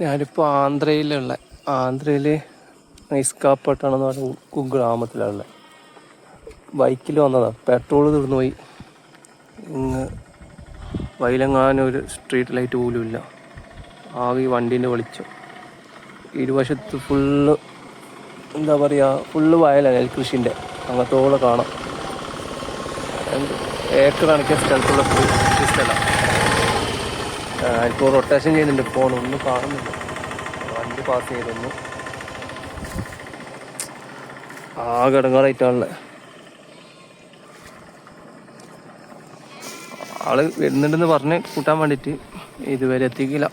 ഞാനിപ്പോൾ ആന്ധ്രയിലുള്ള ആന്ധ്രയിൽ നൈസ്കാപ്പട്ടാണെന്ന് പറഞ്ഞ ഗ്രാമത്തിലുള്ള ബൈക്കിൽ വന്നതാണ് പെട്രോൾ തീർന്നു പോയി ഇങ്ങ് വയലങ്ങാനൊരു സ്ട്രീറ്റ് ലൈറ്റ് പോലും ഇല്ല. ഈ വണ്ടീന്റെ വെളിച്ചം. ഇരുവശത്ത് ഫുള്ള് എന്താ പറയുക ഫുള്ള് വയലാണ് നെൽകൃഷിന്റെ അങ്ങത്തോളം കാണാം. ഏക്കർ കണക്കിയ സ്ഥലത്തുള്ള കൃഷി സ്ഥലം. ഇപ്പോൾ റൊട്ടേഷൻ ചെയ്യുന്നുണ്ട്. ഫോൺ ഒന്നും കാണുന്നില്ല. വണ്ടി പാസ് ചെയ്തൊന്നും ആകെ ഇടങ്ങാറായിട്ടാണല്ലേ ആൾ വരുന്നുണ്ടെന്ന് പറഞ്ഞ് കൂട്ടാൻ വേണ്ടിയിട്ട് ഇതുവരെ എത്തിക്കില്ല.